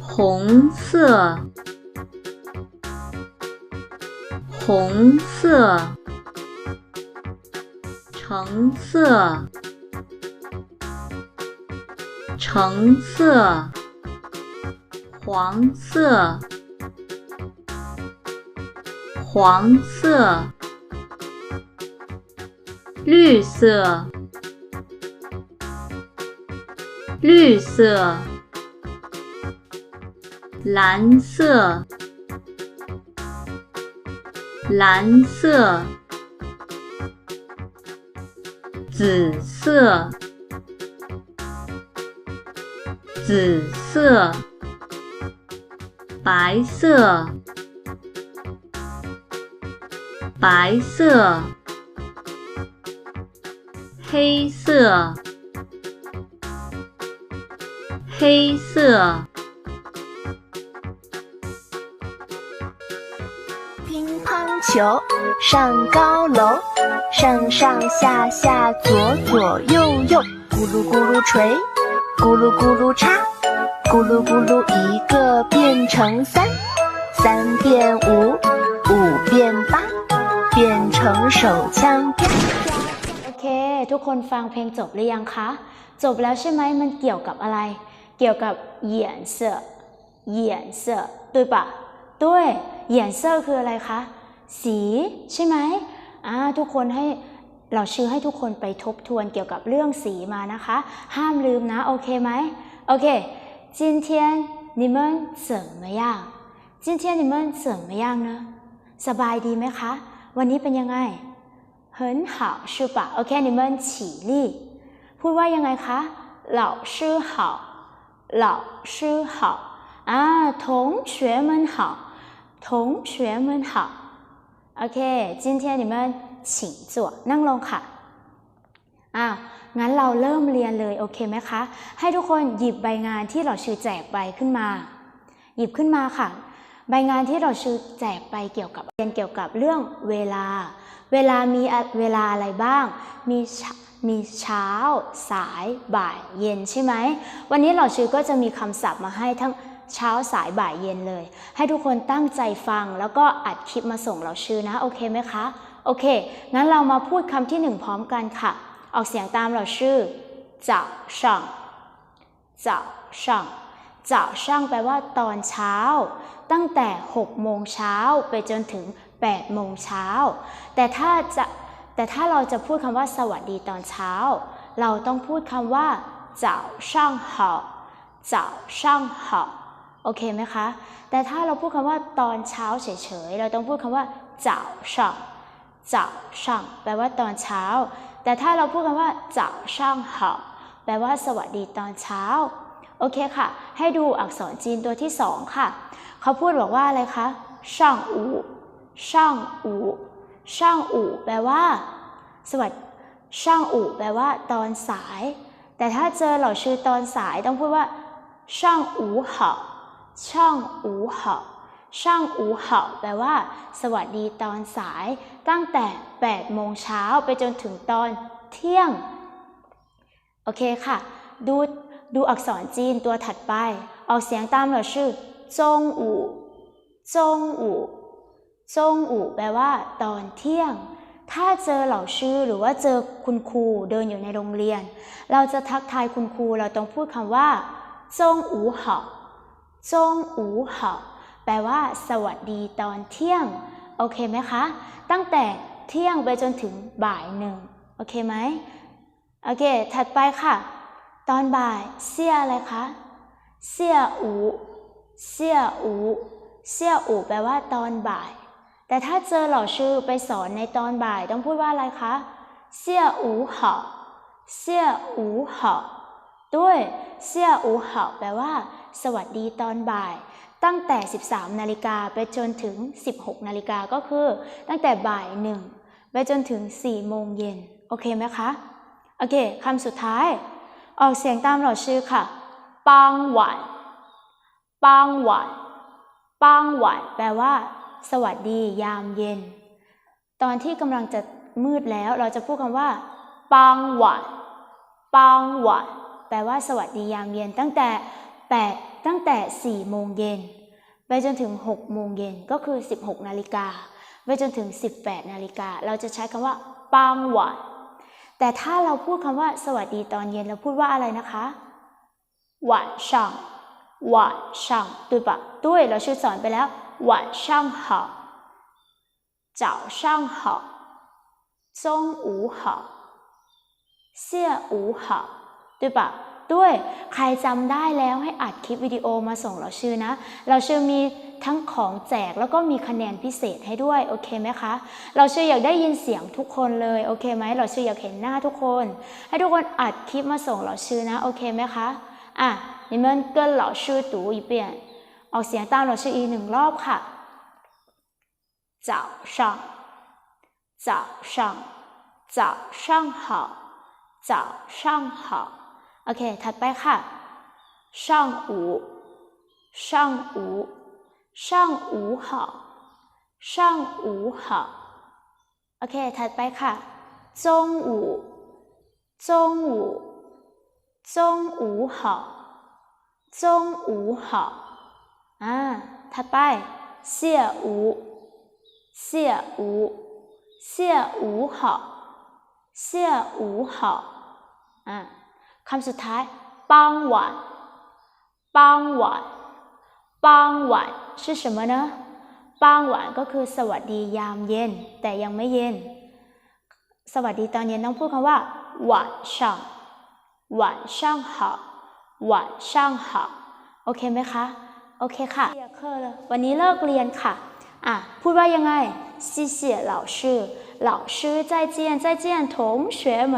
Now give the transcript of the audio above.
红色，红色，橙色，橙色，黄色，黄色，绿色，绿色。蓝色，蓝色，紫色，紫色，白色，白色，黑色，黑色。球，上高楼，上上下下，左左右右，咕噜咕噜锤，咕噜咕噜叉，咕噜咕噜一个变成三，三变五，五变八，变成手枪。 โอเค ทุกคนฟังเพลงจบหรือยังคะ จบแล้วใช่ไหมมันเกี่ยวกับอะไร เกี่ยวกับเหยียนเสือเหยียนเสือด้วยปะด้วยเหยียนเสือคืออะไรคะ สีใช่ไหมอ่าทุกคนให้เราชื่อให้ทุกคนไปทบทวนเกี่ยวกับเรื่องสีมานะคะ ห้ามลืมนะ โอเคไหมโอเค今天你们怎么样今天你们怎么样呢สบายดีไหมคะ วันนี้เป็นยังไง 很好是吧？OK，你们起立。พูดว่ายังไงคะ老师好老师好อ่า同学们好同学们好 OK 今天你们请坐นั่งลงค่ะอ้าวงั้นเราเริ่มเรียนเลยโอเคไหมคะ ให้ทุกคนหยิบใบงานที่เราชื่อแจกใบขึ้นมา หยิบขึ้นมาค่ะ ใบงานที่เราชื่อแจกไปเกี่ยวกับเรียนเกี่ยวกับเรื่องเวลา เวลามีอะเวลาอะไรบ้าง มีเช้ามีเช้า สาย บ่าย เย็นใช่ไหม วันนี้เราชื่อก็จะมีคำศัพท์มาให้ทั้ง เช้าสายบ่ายเย็นเลย ให้ทุกคนตั้งใจฟังแล้วก็อัดคลิปมาส่งเราชื่อนะ โอเคไหมคะ โอเค งั้นเรามาพูดคำที่หนึ่งพร้อมกันค่ะ ออกเสียงตามเราชื่อเจ้าช่างเจ้าช่างเจ้าช่างแปลว่าตอนเช้า ตั้งแต่6โมงเช้าไปจนถึง8โมงเช้า แต่ถ้าจะแต่ถ้าเราจะพูดคำว่าสวัสดีตอนเช้า เราต้องพูดคำว่าเจ้าช่างเหาเจ้าช่างเหา โอเคไหมคะ แต่ถ้าเราพูดคำว่าตอนเช้าเฉยๆ เราต้องพูดคำว่าเจ้าช่างเจ้าช่างแปลว่าตอนเช้า แต่ถ้าเราพูดคำว่าเจ้าช่างเหาแปลว่าสวัสดีตอนเช้า โอเคค่ะ ให้ดูอักษรจีนตัวที่สองค่ะ เขาพูดบอกว่าอะไรคะช่างอูช่างอูช่างอูแปลว่า สวัสดีช่างอูแปลว่า ตอนสาย แต่ถ้าเจอเหล่าชื่อตอนสายต้องพูดว่าช่างอูเหา ช่างอูเหาช่างอูเหาแปลว่า สวัสดีตอนสาย ตั้งแต่ 8 โมงเช้าไปจนถึงตอนเที่ยง โอเคค่ะ ดูดูอักษรจีนตัวถัดไป ออกเสียงตามเราชื่อจงอูจงอูจงอูแปลว่า ตอนเที่ยง ถ้าเจอเหล่าชื่อหรือว่าเจอคุณครูเดินอยู่ในโรงเรียน เราจะทักทายคุณครูเราต้องพูดคำว่าจงอูเหาะ จงอูเหาแปลว่า สวัสดีตอนเที่ยง โอเคไหมคะ ตั้งแต่เที่ยงไปจนถึงบ่ายหนึ่ง โอเคไหม โอเค ถัดไปค่ะ ตอนบ่ายเสี่ยอะไรคะ เสี่ยอูเสี่ยอูเสี่ยอูแปลว่า ตอนบ่าย แต่ถ้าเจอเหล่าชื่อไปสอนในตอนบ่ายต้องพูดว่าอะไรคะ เสี่ยอูเหาเสี่ยอูเหาด้วย เสี่ยอูเหาแปลว่า สวัสดีตอนบ่าย ตั้งแต่ 13 นาฬิกาไปจนถึง 16 นาฬิกาก็คือ ตั้งแต่บ่ายหนึ่งไปจนถึง 4 โมงเย็น โอเคไหมคะ โอเคคำสุดท้าย ออกเสียงตามเราชื่อค่ะปังหวานปังหวานปังหวานแปลว่า สวัสดียามเย็น ตอนที่กำลังจะมืดแล้วเราจะพูดคำว่าปังหวานปังหวานแปลว่าสวัสดียามเย็นตั้งแต่ แปดตั้งแต่สี่โมงเย็นไปจนถึงหกโมงเย็นก็คือ 16 นาฬิกาไปจนถึง 18 นาฬิกาเราจะใช้คำว่าปังหวานแต่ถ้าเราพูดคำว่า สวัสดีตอนเย็นเราพูดว่าอะไรนะคะ晚上晚上对吧对เราชื่อสอนไปแล้ว晚上好早上好中午好下午好对吧 ด้วยใครจำได้แล้วให้อัดคลิปวิดีโอมาส่งเราชื่อนะ เราชื่อมีทั้งของแจกแล้วก็มีคะแนนพิเศษให้ด้วยโอเคไหมคะ เราชื่ออยากได้ยินเสียงทุกคนเลยโอเคไหมเราชื่ออยากเห็นหน้าทุกคน ให้ทุกคนอัดคลิปมาส่งเราชื่อนะโอเคไหมคะอ่ะ你们跟老师读一遍ออกเสียงตามเราชื่ออีกหนึ่งรอบค่ะ早上早上早上好早上好 OK，他拜哈，上午，上午，上午好，上午好。OK，他拜哈，中午，中午，中午好，中午好。啊，他拜谢午，谢午，谢午好，谢午好。嗯、啊。 คำสุดท้าย傍晚傍晚傍晚是什么呢傍晚ก็คือสวัสดียามเย็น แต่ยังไม่เย็น สวัสดีตอนเย็นต้องพูดคำว่า晚上晚上好晚上好โอเคไหมคะ โอเคค่ะเรียนเคอร์เลยวันนี้เลิกเรียนค่ะ อ่ะ พูดว่ายังไง谢谢老师老师再见再见同学们